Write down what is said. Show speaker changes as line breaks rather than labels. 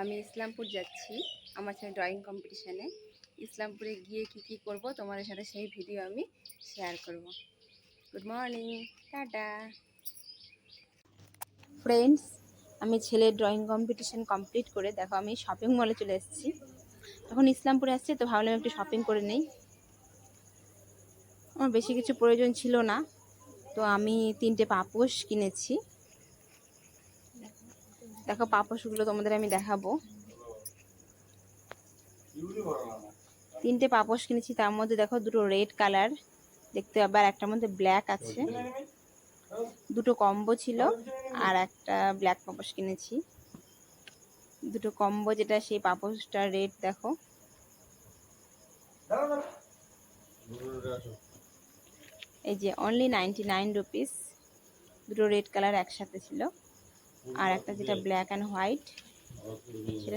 আমি ইসলামপুর যাচ্ছি আমার সাথে ড্রয়িং কম্পিটিশানে ইসলামপুরে গিয়ে কি কি করব, তোমাদের সাথে সেই ভিডিও আমি শেয়ার করব। Good morning tata. ফ্রেন্ডস আমি ছেলের ড্রয়িং কম্পিটিশান কমপ্লিট করে, দেখো আমি শপিং মলে চলে এসেছি। তখন ইসলামপুরে আসছি, তো ভাবলাম একটু শপিং করে নেই। আমার বেশি কিছু প্রয়োজন ছিল না, তো আমি তিনটে পাপোশ কিনেছি। দেখো পাপোশগুলো তোমাদের আমি দেখাবো। তিনটে পাপোশ কিনেছি, তার মধ্যে দেখো দুটো রেড কালার দেখতে আবার একটার মধ্যে ব্ল্যাক আছে। দুটো কম্বো ছিল আর একটা ব্ল্যাক পাপোশ কিনেছি। দুটো কম্বো যেটা, সেই পাপোশটা রেড দেখো। এই যে অনলি নাইনটি নাইন রুপিস দুটো রেড কালার একসাথে ছিল। আর একটা যেটা ব্ল্যাক অ্যান্ড হোয়াইট সেটা